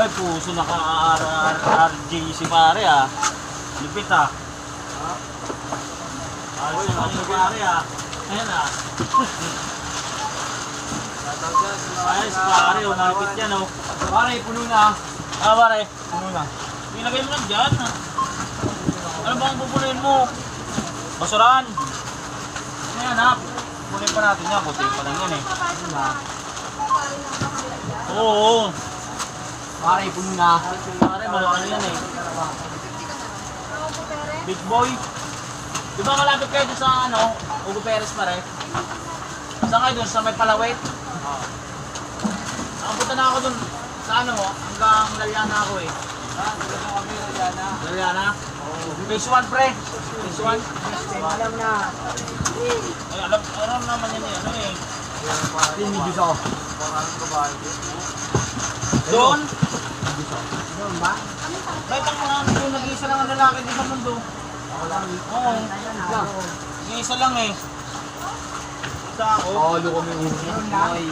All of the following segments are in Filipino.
Ay, puso naka RJ si pare ah. Lupit ah. Ayos na si pare ah. Ayan ah. Ayos pare, oh, malupit yan oh. Pare, puno na. Ah pare, Puno na. ilagay mo lang dyan. ah. Ano bang pupunin mo? Basurahan. Ayan ah. Punin pa natin yan, puti pa lang yan eh. Oo, oo. Pare, puno na. Pare, malaki yan eh. Big boy. Di ba malapit kayo sa ano, Ugo Perez pare? Saan kayo dun? Sa may palawit? Oo. Nakapunta na ako dun sa ano, hanggang Laliana ako eh. Ah, dito na kami, Radiana. Laliana? Oo. Phase 1 pre. Phase 1. Alam na. Ay, alam, alam naman yan eh. Ano eh. Tinigis ako. Doon? Doon ba? Kahit ang mga doon, nag-iisa lang ang lalaki din sa mundo. Oo. Nag-iisa lang eh. Isa ako. Polo kami ulo. Ay,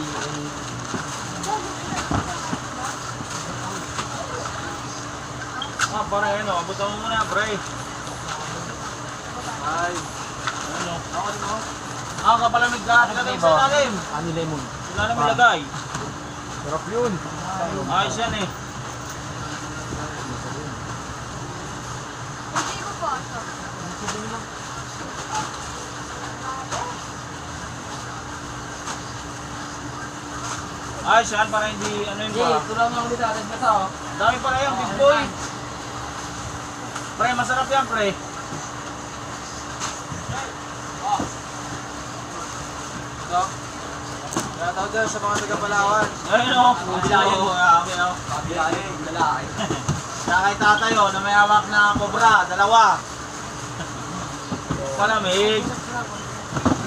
Ah, pare, ano, abutan mo muna, pre. ay. Ano? Ah, kapalamig ka. Ilagay mo sa ilalim. Ano lemon? Ilalim mo ilagay. Sarap yun. Ayos yan eh. Ayos yan, para hindi, ano yun ba? tulong lang ulit natin kasi oh. Dami pala yan, big boy. Pre, masarap yan, pre. Kaya tawag dyan sa mga taga-Palawan. Ayun o. Ayun o. Ayun o. Kabilayan, lalaki. Kaya kay tatay o, na may hawak na kobra, dalawa. Palamig.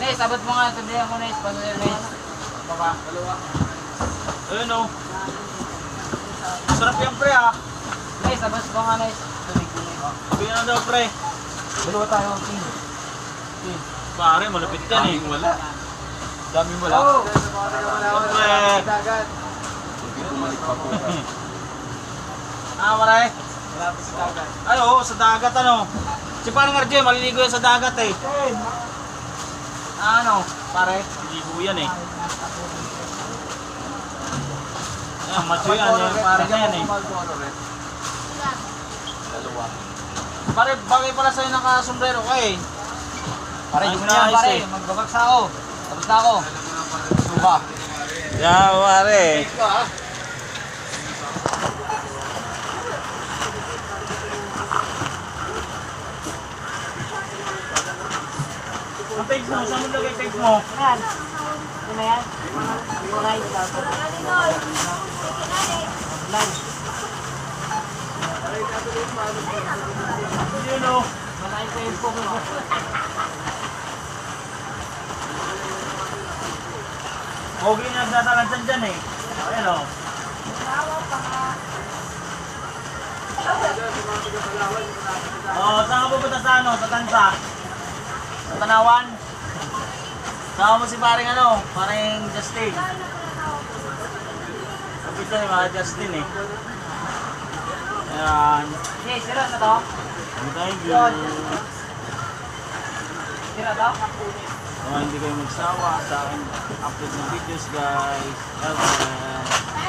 Nes, abot mo nga. Tundihan mo, Nes. Paso yan, Nes. Baba. Dalawa. Ayun o. Masarap yan, pre ah. Nes, abot mo nga, Nes. Sabi na daw, pre. Dalawa tayo, King. Pare, malupit yan eh. Wala. Daming wala. Oh! Siyempre. Dagat. Ah, pare. Malapit sa dagat. Ay, oo, sa dagat ano. Si parang RJ, maliligo yan sa dagat eh. Ah, ano, pare, maliligo yan eh. Ayan, macho yan, yan, pare na yan eh. Dalawa. Pare, bagay pala sa'yo naka-sombrero ka eh. Pare, yun na, pare. eh. Magbabagsa ako. Tapos na ako. Suba. Yeah, pare. Ang page mo, saan mo lagay page mo? Yan. Ano na yan? Buray. Lunch. Yun o. Malaki pa yung poke Pogi na nagdadalansan dyan eh. Ayan o. Oh, saan ka pupunta sa ano? Sa Tansa? Sa Tanawan? Sama mo si paring ano? Paring Justin. Kapit na yung mga Justin eh. Ayan. Okay, sira na to? Thank you. Mga hindi kayo magsawa sa aking upload ng videos guys. Help